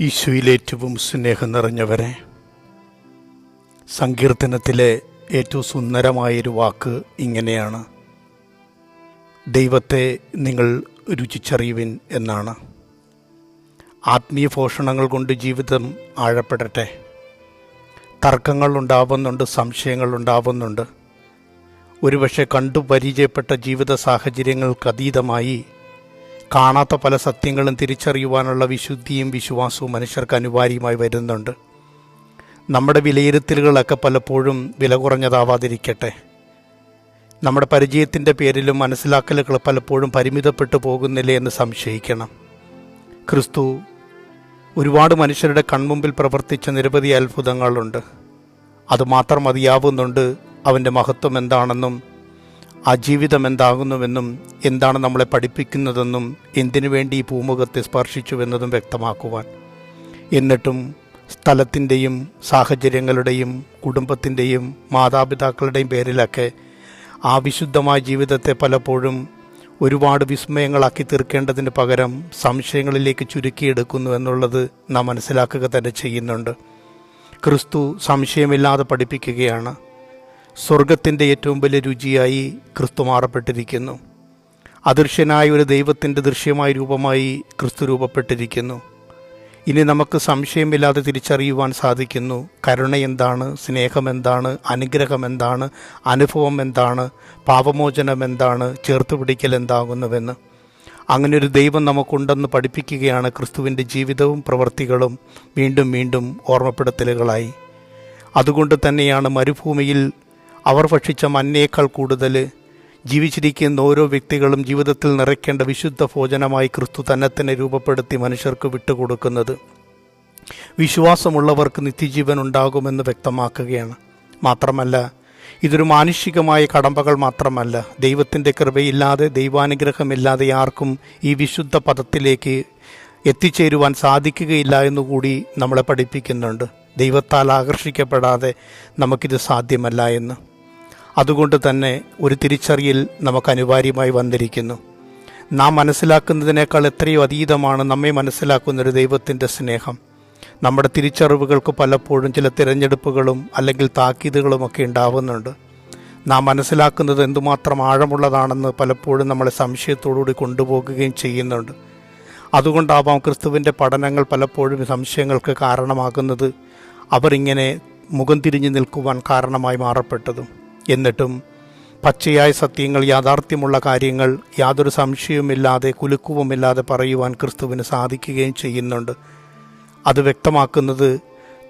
ഈശോയിലേറ്റവും സ്നേഹം നിറഞ്ഞവരെ സങ്കീർത്തനത്തിലെ ഏറ്റവും സുന്ദരമായൊരു വാക്ക് ഇങ്ങനെയാണ്. ദൈവത്തെ നിങ്ങൾ രുചിച്ചറിയുവിൻ എന്നാണ്. ആത്മീയ പോഷണങ്ങൾ കൊണ്ട് ജീവിതം ആഴപ്പെടട്ടെ. തർക്കങ്ങൾ ഉണ്ടാവുന്നുണ്ട് സംശയങ്ങൾ ഉണ്ടാവുന്നുണ്ട്. ഒരുപക്ഷെ കണ്ടു പരിചയപ്പെട്ട ജീവിത സാഹചര്യങ്ങൾക്ക് അതീതമായി കാണാത്ത പല സത്യങ്ങളും തിരിച്ചറിയുവാനുള്ള വിശുദ്ധിയും വിശ്വാസവും മനുഷ്യർക്ക് അനിവാര്യമായി വരുന്നുണ്ട്. നമ്മുടെ വിലയിരുത്തലുകളൊക്കെ പലപ്പോഴും വില കുറഞ്ഞതാവാതിരിക്കട്ടെ. നമ്മുടെ പരിചയത്തിന്റെ പേരിലും മനസ്സിലാക്കലുകൾ പലപ്പോഴും പരിമിതപ്പെട്ടു പോകുന്നില്ലേ എന്ന് സംശയിക്കണം. ക്രിസ്തു ഒരുപാട് മനുഷ്യരുടെ കൺമുമ്പിൽ പ്രവർത്തിച്ച നിരവധി അത്ഭുതങ്ങളുണ്ട്. അതുമാത്രം മതിയാവുന്നുണ്ട് അവന്റെ മഹത്വം എന്താണെന്നും ആ ജീവിതം എന്താകുന്നുവെന്നും എന്താണ് നമ്മളെ പഠിപ്പിക്കുന്നതെന്നും എന്തിനു വേണ്ടി ഈ ഭൂമുഖത്തെ സ്പർശിച്ചുവെന്നതും വ്യക്തമാക്കുവാൻ. എന്നിട്ടും സ്ഥലത്തിന്റെയും സാഹചര്യങ്ങളുടെയും കുടുംബത്തിന്റെയും മാതാപിതാക്കളുടെയും പേരിലൊക്കെ ആ വിശുദ്ധമായ ജീവിതത്തെ പലപ്പോഴും ഒരുപാട് വിസ്മയങ്ങളാക്കി തീർക്കേണ്ടതിന് പകരം സംശയങ്ങളിലേക്ക് ചുരുക്കിയെടുക്കുന്നു എന്നുള്ളത് നാം മനസ്സിലാക്കുക തന്നെ ചെയ്യുന്നുണ്ട്. ക്രിസ്തു സംശയമില്ലാതെ പഠിപ്പിക്കുകയാണ്. സ്വർഗത്തിന്റെ ഏറ്റവും വലിയ രുചിയായി ക്രിസ്തു മാറപ്പെട്ടിരിക്കുന്നു. അദൃശ്യനായ ഒരു ദൈവത്തിന്റെ ദൃശ്യമായ രൂപമായി ക്രിസ്തു രൂപപ്പെട്ടിരിക്കുന്നു. ഇനി നമുക്ക് സംശയമില്ലാതെ തിരിച്ചറിയുവാൻ സാധിക്കുന്നു കരുണ എന്താണ് സ്നേഹം എന്താണ് അനുഗ്രഹം എന്താണ് അനുഭവം എന്താണ് പാപമോചനം എന്താണ് ചേർത്ത് പിടിക്കൽ എന്താകുന്നുവെന്ന്. അങ്ങനെ ഒരു ദൈവം നമുക്കുണ്ടെന്ന് പഠിപ്പിക്കുകയാണ് ക്രിസ്തുവിന്റെ ജീവിതവും പ്രവൃത്തികളും വീണ്ടും വീണ്ടും ഓർമ്മപ്പെടുത്തലുകളായി. അതുകൊണ്ട് തന്നെയാണ് മരുഭൂമിയിൽ അവർ ഭക്ഷിച്ച മഞ്ഞേക്കാൾ കൂടുതൽ ജീവിച്ചിരിക്കുന്ന ഓരോ വ്യക്തികളും ജീവിതത്തിൽ നിറയ്ക്കേണ്ട വിശുദ്ധ ഭോജനമായി ക്രിസ്തു തന്നെ തന്നെ രൂപപ്പെടുത്തി മനുഷ്യർക്ക് വിട്ടുകൊടുക്കുന്നത്. വിശ്വാസമുള്ളവർക്ക് നിത്യജീവൻ ഉണ്ടാകുമെന്ന് വ്യക്തമാക്കുകയാണ്. മാത്രമല്ല ഇതൊരു മാനുഷികമായ കടമ്പകൾ മാത്രമല്ല ദൈവത്തിന്റെ കൃപയില്ലാതെ ദൈവാനുഗ്രഹമില്ലാതെ ആർക്കും ഈ വിശുദ്ധ പദത്തിലേക്ക് എത്തിച്ചേരുവാൻ സാധിക്കുകയില്ല എന്നുകൂടി നമ്മളെ പഠിപ്പിക്കുന്നുണ്ട്. ദൈവത്താൽ ആകർഷിക്കപ്പെടാതെ നമുക്കിത് സാധ്യമല്ല എന്ന്. അതുകൊണ്ട് തന്നെ ഒരു തിരിച്ചറിയൽ നമുക്ക് അനിവാര്യമായി വന്നിരിക്കുന്നു. നാം മനസ്സിലാക്കുന്നതിനേക്കാൾ എത്രയോ അതീതമാണ് നമ്മെ മനസ്സിലാക്കുന്ന ഒരു ദൈവത്തിന്റെ സ്നേഹം. നമ്മുടെ തിരിച്ചറിവുകൾക്ക് പലപ്പോഴും ചില തിരഞ്ഞെടുപ്പുകളും അല്ലെങ്കിൽ താക്കീതുകളും ഒക്കെ ഉണ്ടാവുന്നുണ്ട്. നാം മനസ്സിലാക്കുന്നത് എന്തുമാത്രം ആഴമുള്ളതാണെന്ന് പലപ്പോഴും നമ്മളെ സംശയത്തോടുകൂടി കൊണ്ടുപോകുകയും ചെയ്യുന്നുണ്ട്. അതുകൊണ്ടാവാം ക്രിസ്തുവിന്റെ പഠനങ്ങൾ പലപ്പോഴും സംശയങ്ങൾക്ക് കാരണമാകുന്നത്. അവർ ഇങ്ങനെ മുഖം തിരിഞ്ഞു നിൽക്കുവാൻ കാരണമായി മാറപ്പെട്ടതും. എന്നിട്ടും പച്ചയായ സത്യങ്ങൾ യാഥാർത്ഥ്യമുള്ള കാര്യങ്ങൾ യാതൊരു സംശയവുമില്ലാതെ കുലുക്കുവുമില്ലാതെ പറയുവാൻ ക്രിസ്തുവിന് സാധിക്കുകയും ചെയ്യുന്നുണ്ട്. അത് വ്യക്തമാക്കുന്നത്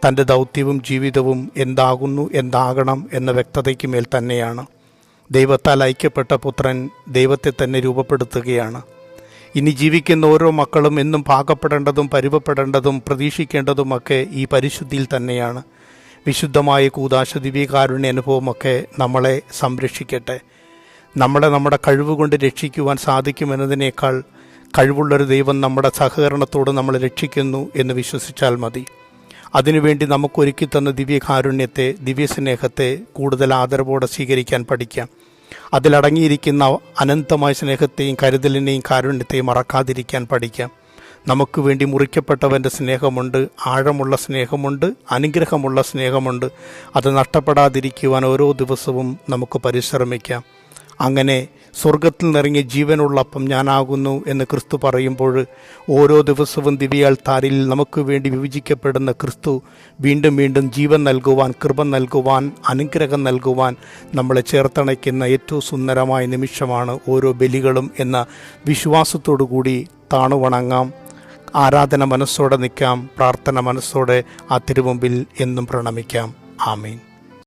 തന്റെ ദൗത്യവും ജീവിതവും എന്താകുന്നു എന്താകണം എന്ന വ്യക്തതയ്ക്ക് മേൽ തന്നെയാണ്. ദൈവത്താൽ ഐക്യപ്പെട്ട പുത്രൻ ദൈവത്തെ തന്നെ രൂപപ്പെടുത്തുകയാണ്. ഇനി ജീവിക്കുന്ന ഓരോ മക്കളും എന്നും പാകപ്പെടേണ്ടതും പരുവപ്പെടേണ്ടതും പ്രതീക്ഷിക്കേണ്ടതുമൊക്കെ ഈ പരിശുദ്ധിയിൽ തന്നെയാണ്. വിശുദ്ധമായ കൂതാശ ദിവ്യകാരുണ്യ അനുഭവമൊക്കെ നമ്മളെ സംരക്ഷിക്കട്ടെ. നമ്മളെ നമ്മുടെ കഴിവുകൊണ്ട് രക്ഷിക്കുവാൻ സാധിക്കുമെന്നതിനേക്കാൾ കഴിവുള്ളൊരു ദൈവം നമ്മുടെ സഹകരണത്തോട് നമ്മളെ രക്ഷിക്കുന്നു എന്ന് വിശ്വസിച്ചാൽ മതി. അതിനുവേണ്ടി നമുക്കൊരുക്കി തന്ന ദിവ്യകാരുണ്യത്തെ ദിവ്യസ്നേഹത്തെ കൂടുതൽ ആദരവോടെ സ്വീകരിക്കാൻ പഠിക്കാം. അതിലടങ്ങിയിരിക്കുന്ന അനന്തമായ സ്നേഹത്തെയും കരുതലിനെയും കാരുണ്യത്തെയും മറക്കാതിരിക്കാൻ പഠിക്കാം. നമുക്ക് വേണ്ടി മുറിക്കപ്പെട്ടവന്റെ സ്നേഹമുണ്ട് ആഴമുള്ള സ്നേഹമുണ്ട് അനുഗ്രഹമുള്ള സ്നേഹമുണ്ട്. അത് നഷ്ടപ്പെടാതിരിക്കുവാൻ ഓരോ ദിവസവും നമുക്ക് പരിശ്രമിക്കാം. അങ്ങനെ സ്വർഗത്തിൽ നിറങ്ങിയ ജീവനുള്ളപ്പം ഞാനാകുന്നു എന്ന് ക്രിസ്തു പറയുമ്പോൾ ഓരോ ദിവസവും ദിവ്യാൽ താരിൽ നമുക്ക് വേണ്ടി വിഭജിക്കപ്പെടുന്ന ക്രിസ്തു വീണ്ടും വീണ്ടും ജീവൻ നൽകുവാൻ കൃപ നൽകുവാൻ അനുഗ്രഹം നൽകുവാൻ നമ്മളെ ചേർത്തണയ്ക്കുന്ന ഏറ്റവും സുന്ദരമായ നിമിഷമാണ് ഓരോ ബലികളും എന്ന വിശ്വാസത്തോടു കൂടി താണുവണങ്ങാം. ആരാധന മനസ്സോടെ നിൽക്കാം പ്രാർത്ഥന മനസ്സോടെ ആ തിരുമുമ്പിൽ എന്നും പ്രണമിക്കാം. ആമീൻ.